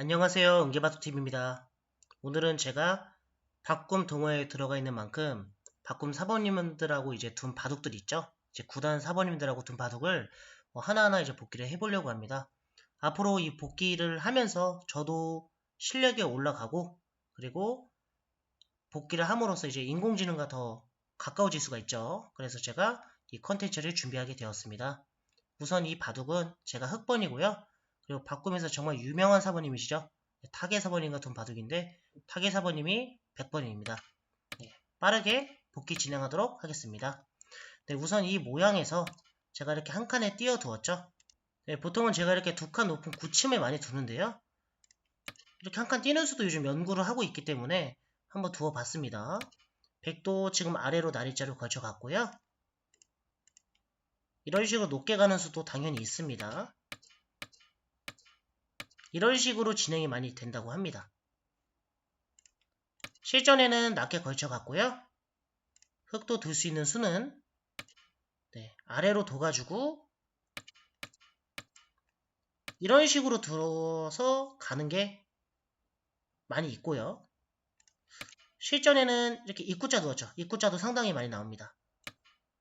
안녕하세요. 은계바둑TV입니다. 오늘은 제가 박꿈 동호회에 들어가 있는 만큼 박꿈 사범님들하고 이제 둔 바둑들 있죠? 이제 구단 사범님들하고 둔 바둑을 뭐 하나하나 이제 복귀를 해보려고 합니다. 앞으로 이 복귀를 하면서 저도 실력이 올라가고 그리고 복귀를 함으로써 이제 인공지능과 더 가까워질 수가 있죠. 그래서 제가 이 컨텐츠를 준비하게 되었습니다. 우선 이 바둑은 제가 흑번이고요. 그리고 바꿈에서 정말 유명한 사모님이시죠. 타계 사모님 같은 바둑인데 타계 사모님이 100번입니다. 빠르게 복귀 진행하도록 하겠습니다. 네, 우선 이 모양에서 제가 이렇게 한 칸에 띄워 두었죠. 네, 보통은 제가 이렇게 두 칸 높은 구침에 많이 두는데요. 이렇게 한 칸 띄는 수도 요즘 연구를 하고 있기 때문에 한번 두어 봤습니다. 백도 지금 아래로 나리자로 걸쳐 갔고요. 이런 식으로 높게 가는 수도 당연히 있습니다. 이런 식으로 진행이 많이 된다고 합니다. 실전에는 낮게 걸쳐 갔고요. 흙도 둘수 있는 수는 네, 아래로 둬가지고 이런 식으로 들어서 가는 게 많이 있고요. 실전에는 이렇게 입구자 두었죠. 입구자도 상당히 많이 나옵니다.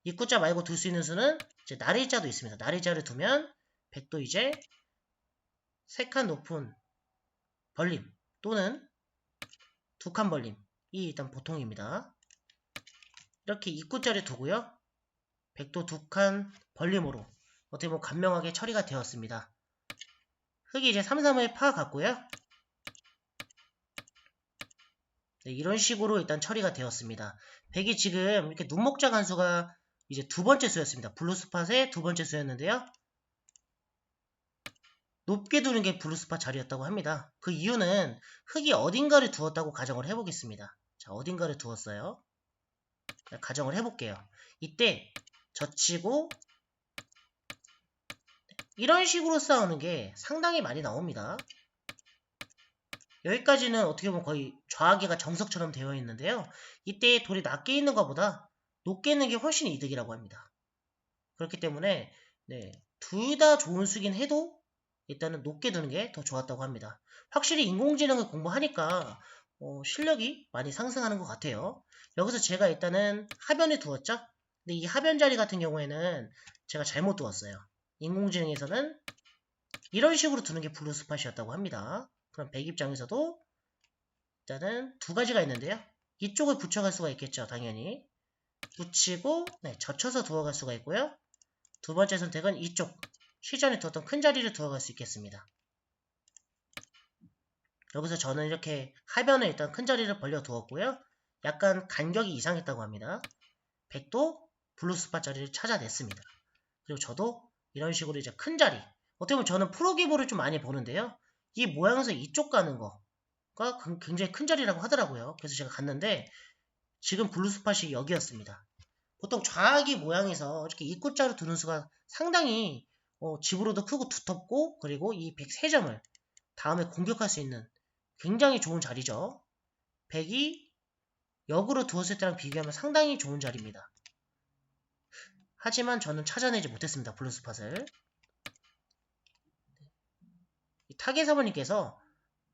입구자 말고 둘 수 있는 수는 이제 나리자도 있습니다. 나리자를 두면 백도 이제 세 칸 높은 벌림 또는 두 칸 벌림이 일단 보통입니다. 이렇게 입구자를 두고요. 백도 두 칸 벌림으로 어떻게 보면 간명하게 처리가 되었습니다. 흙이 이제 3, 3을 파악갔고요. 네, 이런 식으로 일단 처리가 되었습니다. 백이 지금 이렇게 눈목자 간수가 이제 두 번째 수였습니다. 블루스팟의 두 번째 수였는데요. 높게 두는 게 블루스팟 자리였다고 합니다. 그 이유는 흙이 어딘가를 두었다고 가정을 해보겠습니다. 자, 어딘가를 두었어요. 자, 가정을 해볼게요. 이때 젖히고 이런 식으로 싸우는 게 상당히 많이 나옵니다. 여기까지는 어떻게 보면 거의 좌하기가 정석처럼 되어 있는데요. 이때 돌이 낮게 있는 것보다 높게 있는 게 훨씬 이득이라고 합니다. 그렇기 때문에 네, 둘 다 좋은 수긴 해도 일단은 높게 두는 게 더 좋았다고 합니다. 확실히 인공지능을 공부하니까 어, 실력이 많이 상승하는 것 같아요. 여기서 제가 일단은 하변에 두었죠. 근데 이 하변 자리 같은 경우에는 제가 잘못 두었어요. 인공지능에서는 이런 식으로 두는 게 블루 스팟이었다고 합니다. 그럼 백 입장에서도 일단은 두 가지가 있는데요. 이쪽을 붙여갈 수가 있겠죠. 당연히. 붙이고 네, 젖혀서 두어갈 수가 있고요. 두 번째 선택은 이쪽 시전에 두었던 큰 자리를 두어갈 수 있겠습니다. 여기서 저는 이렇게 하변에 일단 큰 자리를 벌려 두었고요. 약간 간격이 이상했다고 합니다. 백도 블루스팟 자리를 찾아냈습니다. 그리고 저도 이런 식으로 이제 큰 자리 어떻게 보면 저는 프로기보를 좀 많이 보는데요. 이 모양에서 이쪽 가는 거가 굉장히 큰 자리라고 하더라고요. 그래서 제가 갔는데 지금 블루스팟이 여기였습니다. 보통 좌악이 모양에서 이렇게 입구자로 두는 수가 상당히 어, 집으로도 크고 두텁고 그리고 이 103점을 다음에 공격할 수 있는 굉장히 좋은 자리죠. 100이 역으로 두었을 때랑 비교하면 상당히 좋은 자리입니다. 하지만 저는 찾아내지 못했습니다. 블루스팟을. 타겟 사모님께서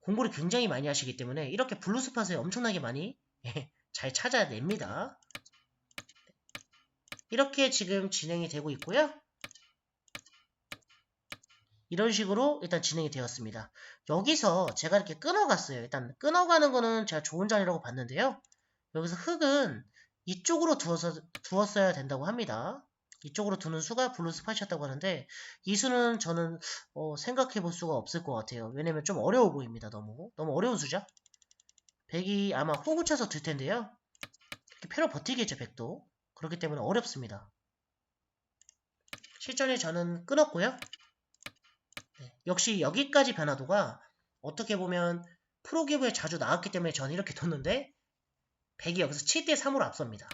공부를 굉장히 많이 하시기 때문에 이렇게 블루스팟을 엄청나게 많이 잘 찾아냅니다. 이렇게 지금 진행이 되고 있고요. 이런 식으로 일단 진행이 되었습니다. 여기서 제가 이렇게 끊어갔어요. 일단 끊어가는 거는 제가 좋은 자리라고 봤는데요. 여기서 흙은 이쪽으로 두어서, 두었어야 된다고 합니다. 이쪽으로 두는 수가 블루 스팟이었다고 하는데 이 수는 저는 어, 생각해 볼 수가 없을 것 같아요. 왜냐면 좀 어려워 보입니다. 너무 너무 어려운 수죠. 백이 아마 호구 차서 들 텐데요. 이렇게 패로 버티겠죠. 백도 그렇기 때문에 어렵습니다. 실전에 저는 끊었고요. 네, 역시 여기까지 변화도가 어떻게 보면 프로기브에 자주 나왔기 때문에 저는 이렇게 뒀는데 백이 여기서 7대 3으로 앞섭니다.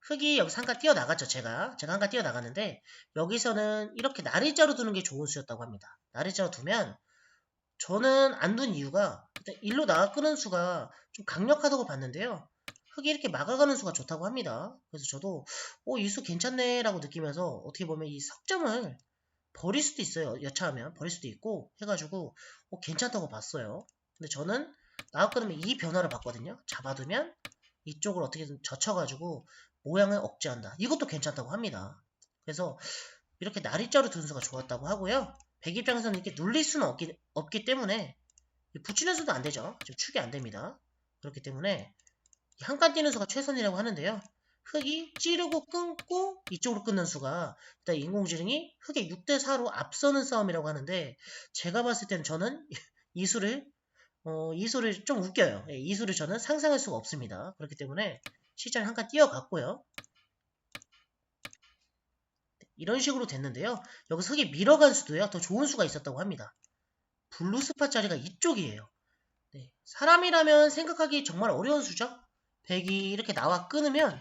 흙이 여기서 한칸 뛰어나갔죠, 제가. 제가 한칸 뛰어나갔는데, 여기서는 이렇게 나리자로 두는 게 좋은 수였다고 합니다. 나리자로 두면, 저는 안 둔 이유가, 일단 일로 나가 끄는 수가 좀 강력하다고 봤는데요. 흙이 이렇게 막아가는 수가 좋다고 합니다. 그래서 저도, 오, 이 수 괜찮네, 라고 느끼면서, 어떻게 보면 이 석점을 버릴 수도 있어요. 여차하면 버릴 수도 있고 해가지고 어, 괜찮다고 봤어요. 근데 저는 끊으면 이 변화를 봤거든요. 잡아두면 이쪽을 어떻게든 젖혀가지고 모양을 억제한다. 이것도 괜찮다고 합니다. 그래서 이렇게 나리자로 둔 수가 좋았다고 하고요. 백 입장에서는 이렇게 눌릴 수는 없기, 없기 때문에 붙이는 수도 안 되죠. 지금 축이 안 됩니다. 그렇기 때문에 한칸 뛰는 수가 최선이라고 하는데요. 흙이 찌르고 끊고 이쪽으로 끊는 수가 일단 인공지능이 흙의 6대4로 앞서는 싸움이라고 하는데 제가 봤을 때는 저는 이 수를 어, 이 수를 좀 웃겨요. 예, 이 수를 저는 상상할 수가 없습니다. 그렇기 때문에 실전에 한칸 뛰어갔고요. 이런 식으로 됐는데요. 여기서 흙이 밀어간 수도요. 더 좋은 수가 있었다고 합니다. 블루 스팟 자리가 이쪽이에요. 네, 사람이라면 생각하기 정말 어려운 수죠. 백이 이렇게 나와 끊으면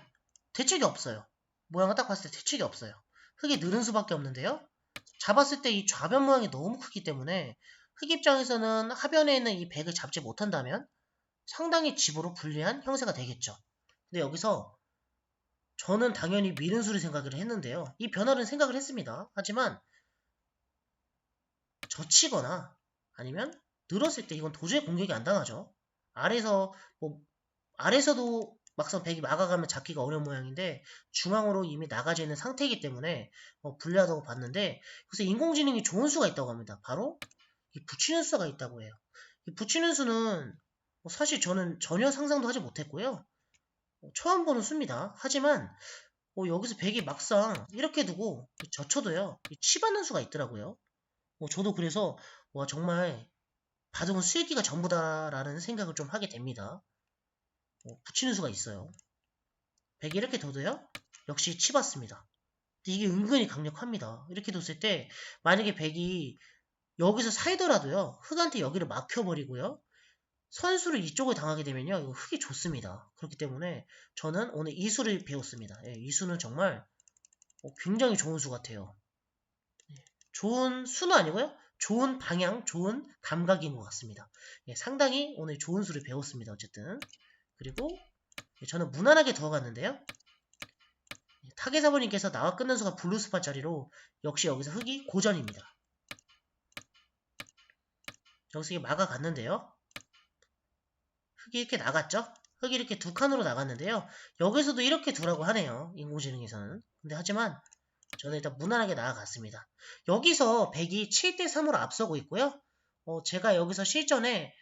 대책이 없어요. 모양을 딱 봤을 때 대책이 없어요. 흙이 느는 수밖에 없는데요. 잡았을 때 이 좌변 모양이 너무 크기 때문에 흙 입장에서는 하변에 있는 이 백을 잡지 못한다면 상당히 집으로 불리한 형세가 되겠죠. 근데 여기서 저는 당연히 미는 수를 생각을 했는데요. 이 변화를 생각을 했습니다. 하지만 젖히거나 아니면 늘었을 때 이건 도저히 공격이 안 당하죠. 아래서 뭐 아래서도 막상 백이 막아가면 잡기가 어려운 모양인데 중앙으로 이미 나가져 있는 상태이기 때문에 뭐 불리하다고 봤는데 그래서 인공지능이 좋은 수가 있다고 합니다. 바로 이 붙이는 수가 있다고 해요. 이 붙이는 수는 뭐 사실 저는 전혀 상상도 하지 못했고요. 뭐 처음 보는 수입니다. 하지만 뭐 여기서 백이 막상 이렇게 두고 젖혀도요 치받는 수가 있더라고요. 뭐 저도 그래서 와 정말 바둑은 수익기가 전부다라는 생각을 좀 하게 됩니다. 뭐 붙이는 수가 있어요. 백이 이렇게 둬도요 역시 치받습니다. 이게 은근히 강력합니다. 이렇게 뒀을 때 만약에 백이 여기서 살더라도요 흑한테 여기를 막혀버리고요 선수를 이쪽을 당하게 되면요 흑이 좋습니다. 그렇기 때문에 저는 오늘 이 수를 배웠습니다. 예, 이 수는 정말 어, 굉장히 좋은 수 같아요. 예, 좋은 수는 아니고요. 좋은 방향, 좋은 감각인 것 같습니다. 예, 상당히 오늘 좋은 수를 배웠습니다. 어쨌든 그리고 예, 저는 무난하게 더 갔는데요. 예, 타겟사모님께서 나와 끝난 수가 블루스팟 자리로 역시 여기서 흑이 고전입니다. 여기서 막아갔는데요. 흑이 이렇게 나갔죠? 흑이 이렇게 두 칸으로 나갔는데요. 여기서도 이렇게 두라고 하네요. 인공지능에서는. 근데 하지만 저는 일단 무난하게 나아갔습니다. 여기서 100이 7대3으로 앞서고 있고요. 어, 제가 여기서 실전에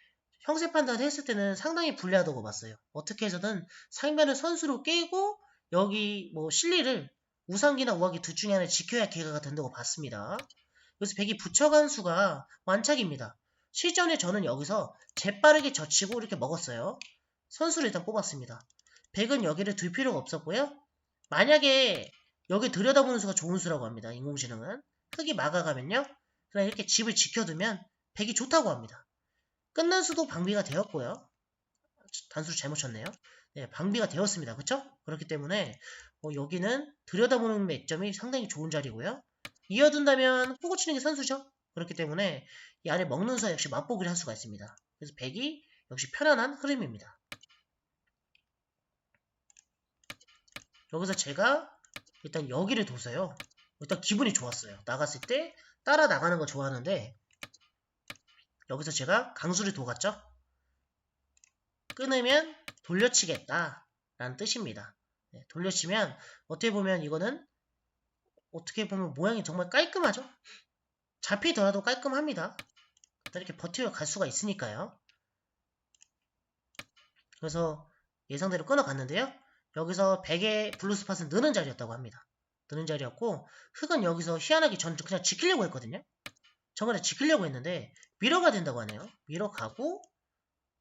형세 판단 했을 때는 상당히 불리하다고 봤어요. 어떻게 해서든 상면을 선수로 깨고 여기 뭐 실리를 우상기나 우하기 둘 중에 하나를 지켜야 개가가 된다고 봤습니다. 그래서 100이 붙여간 수가 완착입니다. 실전에 저는 여기서 재빠르게 젖히고 이렇게 먹었어요. 선수를 일단 뽑았습니다. 100은 여기를 둘 필요가 없었고요. 만약에 여기 들여다보는 수가 좋은 수라고 합니다. 인공지능은. 흙이 막아가면요. 그냥 이렇게 집을 지켜두면 100이 좋다고 합니다. 끝난 수도 방비가 되었고요. 단수를 잘못 쳤네요. 네, 방비가 되었습니다. 그쵸? 그렇기 때문에 뭐 여기는 들여다보는 맥점이 상당히 좋은 자리고요. 이어둔다면 포고 치는 게 선수죠. 그렇기 때문에 이 안에 먹는 수 역시 맛보기를 할 수가 있습니다. 그래서 100이 역시 편안한 흐름입니다. 여기서 제가 일단 여기를 뒀어요. 일단 기분이 좋았어요. 나갔을 때 따라 나가는 거 좋아하는데 여기서 제가 강수를 둬갔죠. 끊으면 돌려치겠다 라는 뜻입니다. 네, 돌려치면 어떻게 보면 이거는 어떻게 보면 모양이 정말 깔끔하죠. 잡히더라도 깔끔합니다. 이렇게 버티어 갈 수가 있으니까요. 그래서 예상대로 끊어갔는데요. 여기서 100의 블루스팟은 느는 자리였다고 합니다. 느는 자리였고 흙은 여기서 희한하게 전 그냥 지키려고 했거든요. 정말 지키려고 했는데 밀어가 된다고 하네요. 밀어가고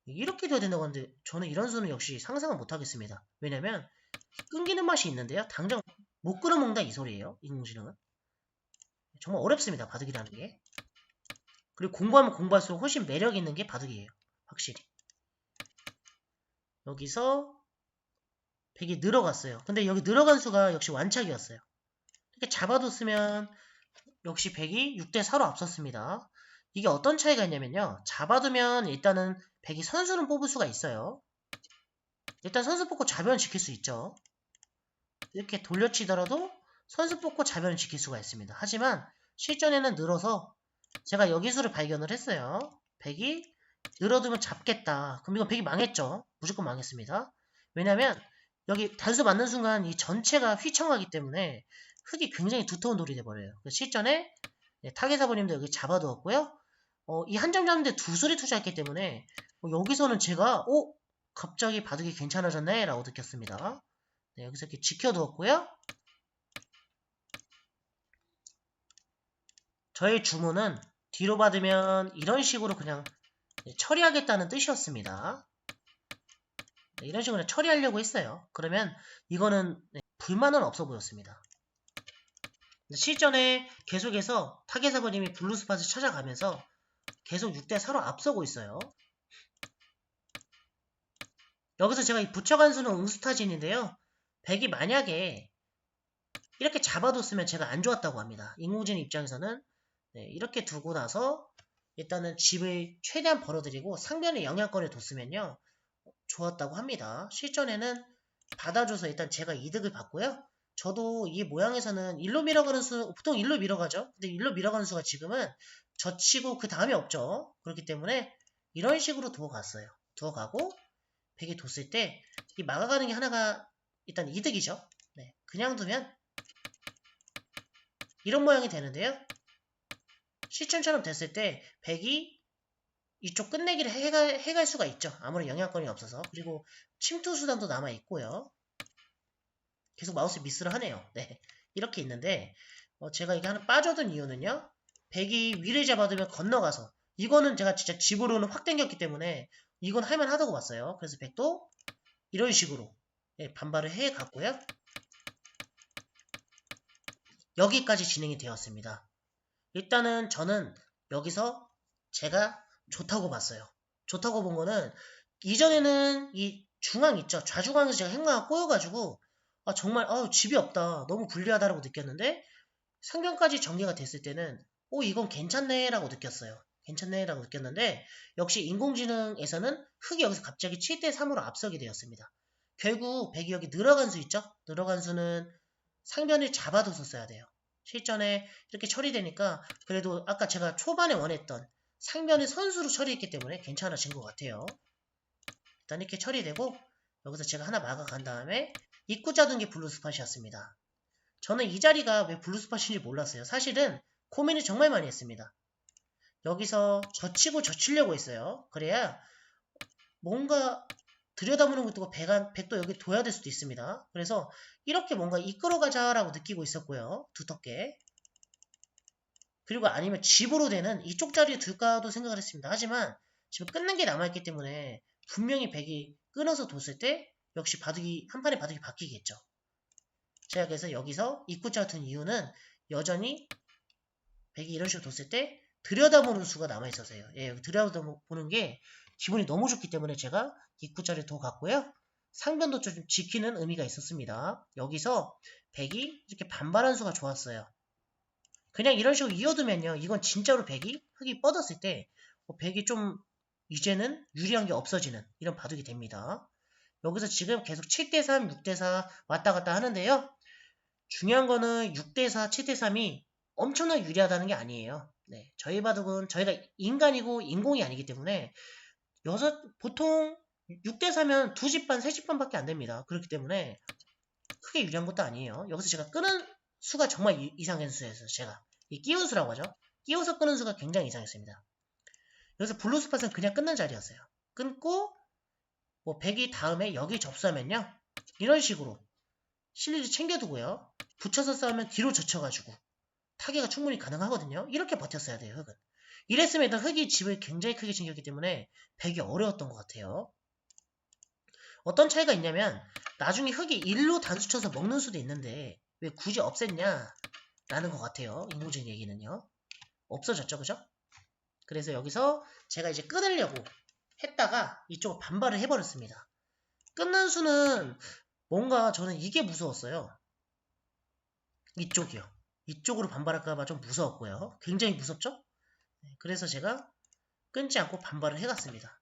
이렇게 돼야 된다고 하는데 저는 이런 수는 역시 상상을 못하겠습니다. 왜냐면 끊기는 맛이 있는데요. 당장 못 끌어먹는다 이 소리예요. 인공지능은. 정말 어렵습니다. 바둑이라는 게. 그리고 공부하면 공부할수록 훨씬 매력 있는 게 바둑이에요. 확실히. 여기서 100이 늘어갔어요. 근데 여기 늘어간 수가 역시 완착이었어요. 이렇게 잡아뒀으면 역시 100이 6대4로 앞섰습니다. 이게 어떤 차이가 있냐면요. 잡아두면 일단은 100이 선수는 뽑을 수가 있어요. 일단 선수 뽑고 자변 지킬 수 있죠. 이렇게 돌려치더라도 선수 뽑고 자변을 지킬 수가 있습니다. 하지만 실전에는 늘어서 제가 여기수를 발견을 했어요. 100이 늘어두면 잡겠다. 그럼 이건 100이 망했죠. 무조건 망했습니다. 왜냐면 여기 단수 맞는 순간 이 전체가 휘청하기 때문에 흙이 굉장히 두터운 돌이 돼버려요. 실전에 네, 타겟 사부님도 여기 잡아두었고요. 어, 이한점 잡는데 두 수리 투자했기 때문에 어, 여기서는 제가 어? 갑자기 바둑이 괜찮아졌네 라고 느꼈습니다. 네, 여기서 이렇게 지켜두었고요. 저의 주문은 뒤로 받으면 이런 식으로 그냥 네, 처리하겠다는 뜻이었습니다. 네, 이런 식으로 처리하려고 했어요. 그러면 이거는 네, 불만은 없어 보였습니다. 실전에 계속해서 타겟사버님이 블루스팟을 찾아가면서 계속 6대4로 앞서고 있어요. 여기서 제가 이 붙여간 수는 응수타진인데요. 100이 만약에 이렇게 잡아뒀으면 제가 안 좋았다고 합니다. 인공지능 입장에서는 네, 이렇게 두고 나서 일단은 집을 최대한 벌어들이고 상변에 영향권을 뒀으면요. 좋았다고 합니다. 실전에는 받아줘서 일단 제가 이득을 받고요. 저도 이 모양에서는 일로 밀어가는 수, 보통 일로 밀어가죠. 근데 일로 밀어가는 수가 지금은 젖히고 그 다음에 없죠. 그렇기 때문에 이런 식으로 두어갔어요. 두어가고 백이 뒀을 때 이 막아가는 게 하나가 일단 이득이죠. 네, 그냥 두면 이런 모양이 되는데요. 실천처럼 됐을 때 백이 이쪽 끝내기를 해갈, 해갈 수가 있죠. 아무런 영향권이 없어서. 그리고 침투 수단도 남아 있고요. 계속 마우스 미스를 하네요. 네. 이렇게 있는데 어, 제가 이게 하나 빠져든 이유는요. 백이 위를 잡아두면 건너가서 이거는 제가 진짜 집으로는 확 당겼기 때문에 이건 할만하다고 봤어요. 그래서 백도 이런 식으로 네, 반발을 해 갔고요. 여기까지 진행이 되었습니다. 일단은 저는 여기서 제가 좋다고 봤어요. 좋다고 본 거는 이전에는 이 중앙 있죠. 좌중앙에서 제가 행마가 꼬여가지고 아 정말 아 집이 없다. 너무 불리하다라고 느꼈는데 상변까지 전개가 됐을 때는 오 이건 괜찮네 라고 느꼈어요. 괜찮네 라고 느꼈는데 역시 인공지능에서는 흙이 여기서 갑자기 7대 3으로 앞서게 되었습니다. 결국 백이 여기 늘어간 수 있죠? 늘어간 수는 상변을 잡아둬서 써야 돼요. 실전에 이렇게 처리되니까 그래도 아까 제가 초반에 원했던 상변을 선수로 처리했기 때문에 괜찮아진 것 같아요. 일단 이렇게 처리되고 여기서 제가 하나 막아간 다음에 입구 게 블루스팟이었습니다. 저는 이 자리가 왜 블루스팟인지 몰랐어요. 사실은 고민을 정말 많이 했습니다. 여기서 젖히고 젖히려고 했어요. 그래야 뭔가 들여다보는 것도 백안, 백도 여기 둬야 될 수도 있습니다. 그래서 이렇게 뭔가 이끌어가자라고 느끼고 있었고요. 두텁게. 그리고 아니면 집으로 되는 이쪽 자리에 둘까도 생각을 했습니다. 하지만 지금 끊는 게 남아있기 때문에 분명히 백이 끊어서 뒀을 때 역시 바둑이 한 판에 바둑이 바뀌겠죠. 제가 그래서 여기서 입구자 같은 이유는 여전히 백이 이런 식으로 뒀을 때 들여다보는 수가 남아있어서요. 예, 들여다보는 게 기분이 너무 좋기 때문에 제가 입구자를 더 갔고요. 상변도 좀 지키는 의미가 있었습니다. 여기서 백이 이렇게 반발한 수가 좋았어요. 그냥 이런 식으로 이어두면요. 이건 진짜로 백이 흙이 뻗었을 때뭐 백이 좀 이제는 유리한 게 없어지는 이런 바둑이 됩니다. 여기서 지금 계속 7대3, 6대4 왔다 갔다 하는데요. 중요한 거는 6대4, 7대3이 엄청나게 유리하다는 게 아니에요. 네, 저희 바둑은 저희가 인간이고 인공이 아니기 때문에 여섯 보통 6대4면 2집 반, 3집 반밖에 안 됩니다. 그렇기 때문에 크게 유리한 것도 아니에요. 여기서 제가 끄는 수가 정말 이상한 수였어요. 제가 이 끼운 수라고 하죠. 끼워서 끄는 수가 굉장히 이상했습니다. 여기서 블루스 팟은 그냥 끊는 자리였어요. 끊고 뭐 100이 다음에 여기 접수하면요. 이런 식으로 실리를 챙겨두고요. 붙여서 싸우면 뒤로 젖혀가지고 타개가 충분히 가능하거든요. 이렇게 버텼어야 돼요, 흙은. 이랬으면 일단 흙이 집을 굉장히 크게 챙겼기 때문에 100이 어려웠던 것 같아요. 어떤 차이가 있냐면 나중에 흙이 일로 단수 쳐서 먹는 수도 있는데 왜 굳이 없앴냐 라는 것 같아요. 인공지능 얘기는요. 없어졌죠, 그죠? 그래서 여기서 제가 이제 끊으려고 했다가 이쪽으로 반발을 해버렸습니다. 끊는 수는 뭔가 저는 이게 무서웠어요. 이쪽이요. 이쪽으로 반발할까봐 좀 무서웠고요. 굉장히 무섭죠? 네, 그래서 제가 끊지 않고 반발을 해갔습니다.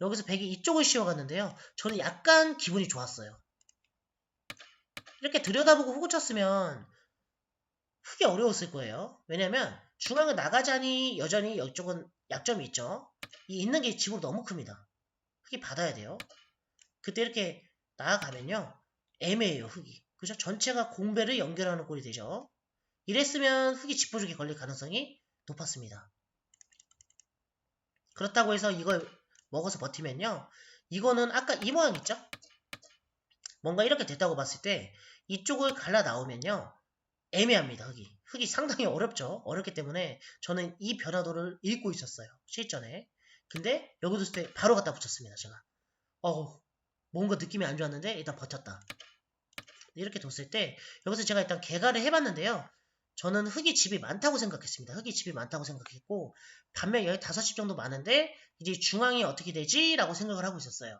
여기서 백이 이쪽을 씌워갔는데요. 저는 약간 기분이 좋았어요. 이렇게 들여다보고 호구 쳤으면 흙이 어려웠을 거예요. 왜냐면 중앙에 나가자니 여전히 이쪽은 약점이 있죠. 이 있는 게 집으로 너무 큽니다. 흙이 받아야 돼요. 그때 이렇게 나아가면요. 애매해요, 흙이. 그죠? 전체가 공배를 연결하는 꼴이 되죠. 이랬으면 흙이 집부족에 걸릴 가능성이 높았습니다. 그렇다고 해서 이걸 먹어서 버티면요. 이거는 아까 이 모양 있죠? 뭔가 이렇게 됐다고 봤을 때 이쪽을 갈라 나오면요. 애매합니다. 흙이. 흙이 상당히 어렵죠. 어렵기 때문에 저는 이 변화도를 읽고 있었어요. 실전에. 근데 여기 뒀을 때 바로 갖다 붙였습니다. 제가. 어우 뭔가 느낌이 안 좋았는데 일단 버텼다. 이렇게 뒀을 때 여기서 제가 일단 개가를 해봤는데요. 저는 흙이 집이 많다고 생각했습니다. 흙이 집이 많다고 생각했고 반면 여기 다섯 집 정도 많은데 이제 중앙이 어떻게 되지? 라고 생각을 하고 있었어요.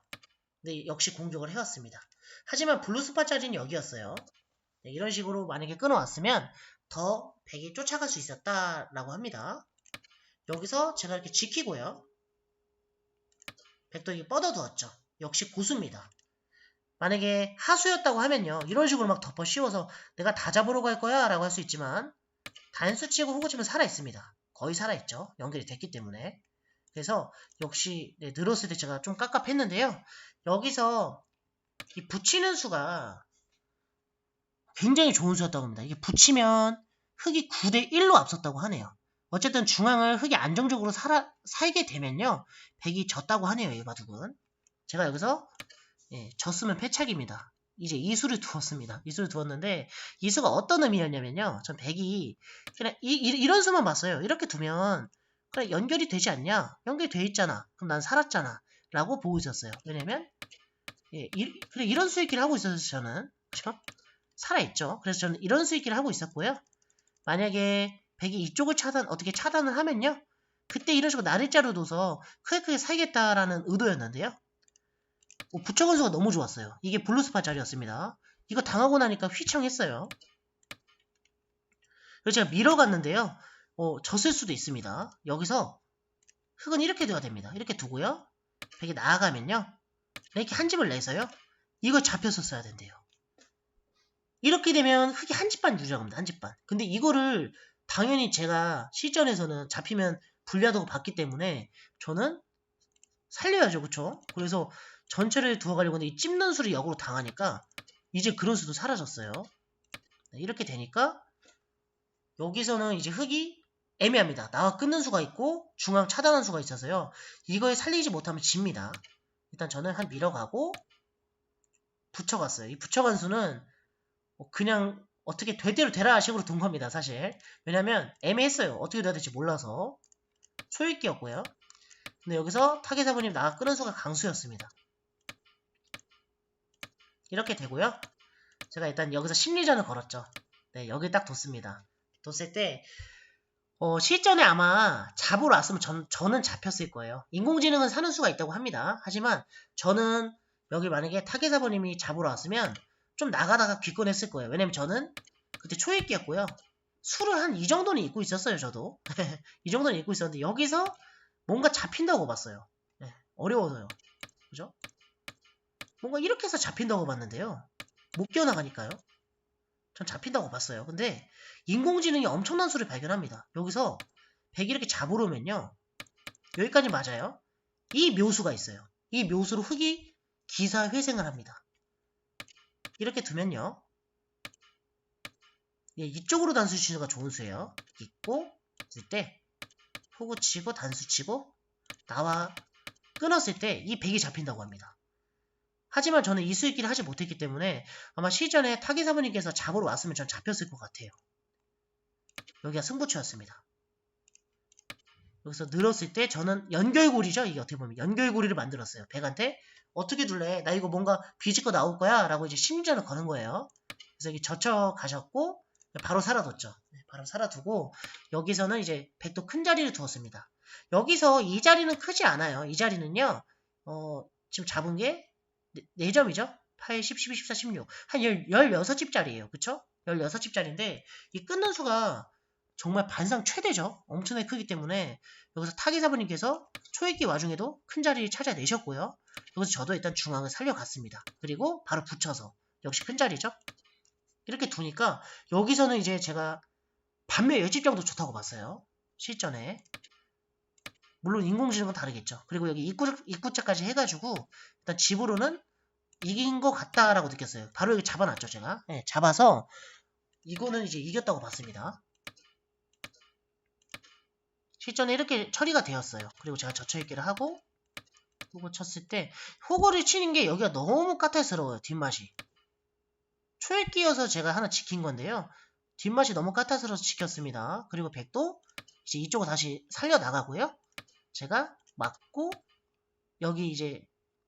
근데 역시 공격을 해왔습니다. 하지만 블루스파 짜리는 여기였어요. 네, 이런 식으로 만약에 끊어왔으면 더 백이 쫓아갈 수 있었다라고 합니다. 여기서 제가 이렇게 지키고요. 백도 이렇게 뻗어두었죠. 역시 고수입니다. 만약에 하수였다고 하면요. 이런 식으로 막 덮어 씌워서 내가 다 잡으러 갈 거야 라고 할 수 있지만 단수 치고 후구 치면 살아있습니다. 거의 살아있죠. 연결이 됐기 때문에. 그래서 역시 네, 늘었을 때 제가 좀 깝깝했는데요. 여기서 이 붙이는 수가 굉장히 좋은 수였다고 합니다. 이게 붙이면 흙이 9대 1로 앞섰다고 하네요. 어쨌든 중앙을 흙이 안정적으로 살아, 살게 되면요. 백이 졌다고 하네요. 이 바둑은. 제가 여기서 예, 졌으면 패착입니다. 이제 이수를 두었습니다. 이수를 두었는데 이수가 어떤 의미였냐면요. 전 백이 그냥 이, 이, 런 수만 봤어요. 이렇게 두면 그래 연결이 되지 않냐? 연결이 돼 있잖아. 그럼 난 살았잖아. 라고 보고 있었어요. 왜냐면 예, 이, 그래 이런 수익기를 하고 있었어요. 저는 그렇죠? 살아있죠. 그래서 저는 이런 수익기를 하고 있었고요. 만약에 백이 이쪽을 차단 어떻게 차단을 하면요. 그때 이런 식으로 나를자로 둬서 크게 크게 살겠다라는 의도였는데요. 어, 부처 건수가 너무 좋았어요. 이게 블루스파 자리였습니다. 이거 당하고 나니까 휘청했어요. 그래서 제가 밀어갔는데요. 어, 졌을 수도 있습니다. 여기서 흙은 이렇게 돼야 됩니다. 이렇게 두고요. 백이 나아가면요. 이렇게 한 집을 내서요. 이거 잡혔었어야 된대요. 이렇게 되면 흙이 한 집반 유지합니다. 한 집반. 근데 이거를 당연히 제가 실전에서는 잡히면 불리하다고 봤기 때문에 저는 살려야죠. 그쵸? 그래서 전체를 두어가려고 했는데 이 찝는 수를 역으로 당하니까 이제 그런 수도 사라졌어요. 네, 이렇게 되니까 여기서는 이제 흙이 애매합니다. 나와 끊는 수가 있고 중앙 차단한 수가 있어서요. 이거에 살리지 못하면 집니다. 일단 저는 한 밀어가고 붙여갔어요. 이 붙여간 수는 뭐 그냥 어떻게 되대로 되라 식으로 둔 겁니다. 사실. 왜냐면 애매했어요. 어떻게 돼야 될지 몰라서. 소익기였고요. 근데 여기서 타겟사부님 나가 끊은 수가 강수였습니다. 이렇게 되고요. 제가 일단 여기서 심리전을 걸었죠. 네, 여기 딱 뒀습니다. 뒀을 때 어, 실전에 아마 잡으러 왔으면 전, 저는 잡혔을 거예요. 인공지능은 사는 수가 있다고 합니다. 하지만 저는 여기 만약에 타겟사부님이 잡으러 왔으면 좀 나가다가 귀권했을 거예요. 왜냐면 저는 그때 초입기였고요. 술을 한이 정도는 입고 있었어요, 저도. 이 정도는 입고 있었는데 여기서 뭔가 잡힌다고 봤어요. 네, 어려워서요. 그죠? 뭔가 이렇게 해서 잡힌다고 봤는데요. 못 끼어나가니까요. 전 잡힌다고 봤어요. 근데 인공지능이 엄청난 수를 발견합니다. 여기서 100 이렇게 잡으러 오면요. 여기까지 맞아요. 이 묘수가 있어요. 이 묘수로 흙이 기사 회생을 합니다. 이렇게 두면요. 예, 이쪽으로 단수 치수가 좋은 수예요. 있고 있을 때 후구 치고 단수 치고 나와 끊었을 때 이 100이 잡힌다고 합니다. 하지만 저는 이 수익기를 하지 못했기 때문에 아마 시전에 타기 사모님께서 잡으러 왔으면 전 잡혔을 것 같아요. 여기가 승부처였습니다. 여기서 늘었을 때 저는 연결고리죠. 이게 어떻게 보면 연결고리를 만들었어요. 백한테 어떻게 둘래? 나 이거 뭔가 비집고 나올 거야. 라고 이제 심리전을 거는 거예요. 그래서 여기 젖혀 가셨고 바로 살아뒀죠. 네, 바로 살아두고 여기서는 이제 백도 큰 자리를 두었습니다. 여기서 이 자리는 크지 않아요. 이 자리는요. 어, 지금 잡은 게 4 점이죠? 8, 10, 12, 14, 16. 한 16집짜리예요. 그쵸? 16집짜리인데 이 끊는 수가 정말 반상 최대죠. 엄청나게 크기 때문에 여기서 타기사부님께서 초읽기 와중에도 큰 자리를 찾아내셨고요. 여기서 저도 일단 중앙을 살려갔습니다. 그리고 바로 붙여서 역시 큰 자리죠. 이렇게 두니까 여기서는 이제 제가 반면 열집장도 좋다고 봤어요. 실전에. 물론 인공지능은 다르겠죠. 그리고 여기 입구, 입구자까지 해가지고 일단 집으로는 이긴 것 같다라고 느꼈어요. 바로 여기 잡아놨죠, 제가. 네, 잡아서 이거는 이제 이겼다고 봤습니다. 실전에 이렇게 처리가 되었어요. 그리고 제가 저처있기를 하고 호구 쳤을 때 호구를 치는 게 여기가 너무 까탈스러워요. 뒷맛이. 초읽기여서 제가 하나 지킨 건데요. 뒷맛이 너무 까탈스러워서 지켰습니다. 그리고 백도 이제 이쪽으로 다시 살려 나가고요. 제가 맞고 여기 이제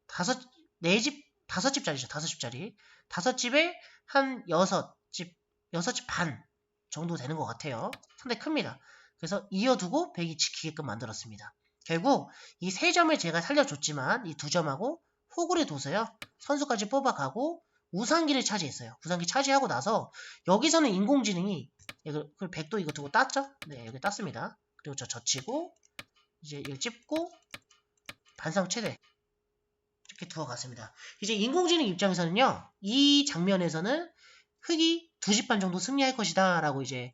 다섯 네 집 다섯 집짜리죠. 다섯 집짜리 다섯 집에 한 여섯 집 여섯 집 반 정도 되는 것 같아요. 상당히 큽니다. 그래서 이어두고 백이 지키게끔 만들었습니다. 결국 이 세 점을 제가 살려줬지만 이 두 점하고 호구를 둬서요. 선수까지 뽑아가고 우상기를 차지했어요. 우상기 차지하고 나서 여기서는 인공지능이 그 백도 이거 두고 땄죠? 네, 여기 땄습니다. 그리고 저 젖히고 이제 이걸 찝고 반상 최대 이렇게 두어갔습니다. 이제 인공지능 입장에서는요. 이 장면에서는 흑이 두 집 반 정도 승리할 것이다 라고 이제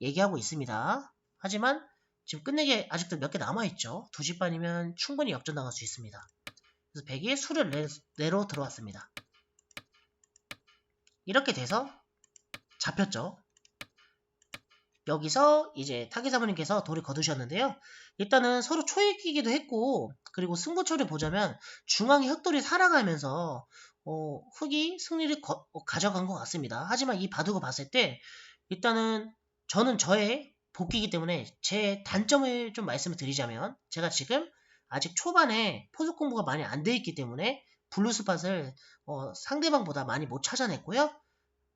얘기하고 있습니다. 하지만 지금 끝내기 아직도 몇 개 남아있죠. 두 집 반이면 충분히 역전당할 수 있습니다. 그래서 백이 수를 내, 내로 들어왔습니다. 이렇게 돼서 잡혔죠. 여기서 이제 타기 사모님께서 돌을 거두셨는데요. 일단은 서로 초읽기기도 했고 그리고 승부처를 보자면 중앙에 흑돌이 살아가면서 어, 흑이 승리를 거, 어, 가져간 것 같습니다. 하지만 이 바둑을 봤을 때 일단은 저는 저의 복귀이기 때문에 제 단점을 좀 말씀을 드리자면 제가 지금 아직 초반에 포수 공부가 많이 안 돼 있기 때문에 블루스팟을 어, 상대방보다 많이 못 찾아냈고요.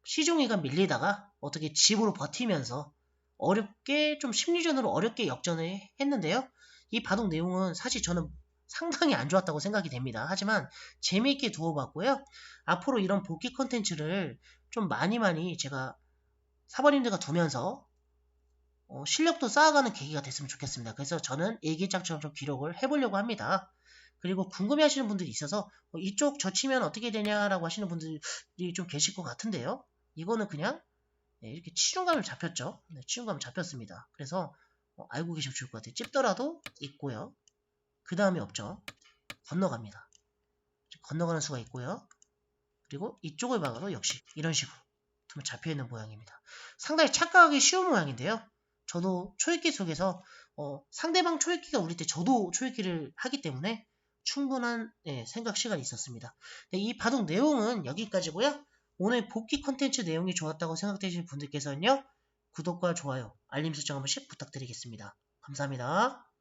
시종이가 밀리다가 어떻게 집으로 버티면서 어렵게 좀 심리전으로 어렵게 역전을 했는데요. 이 바둑 내용은 사실 저는 상당히 안 좋았다고 생각이 됩니다. 하지만 재미있게 두어봤고요. 앞으로 이런 복귀 컨텐츠를 좀 많이 많이 제가 사번님들과 두면서 어, 실력도 쌓아가는 계기가 됐으면 좋겠습니다. 그래서 저는 일기장처럼 좀 기록을 해보려고 합니다. 그리고 궁금해 하시는 분들이 있어서 어, 이쪽 젖히면 어떻게 되냐라고 하시는 분들이 좀 계실 것 같은데요. 이거는 그냥 네, 이렇게 치중감을 잡혔죠. 네, 치중감 잡혔습니다. 그래서 어, 알고 계시면 좋을 것 같아요. 찝더라도 있고요. 그 다음에 없죠. 건너갑니다. 건너가는 수가 있고요. 그리고 이쪽을 박아도 역시 이런 식으로 잡혀있는 모양입니다. 상당히 착각하기 쉬운 모양인데요. 저도 초읽기 속에서 어, 상대방 초읽기가 우리 때 저도 초읽기를 하기 때문에 충분한 예, 생각 시간이 있었습니다. 네, 이 바둑 내용은 여기까지고요. 오늘 복귀 컨텐츠 내용이 좋았다고 생각되시는 분들께서는요. 구독과 좋아요, 알림 설정 한 번씩 부탁드리겠습니다. 감사합니다.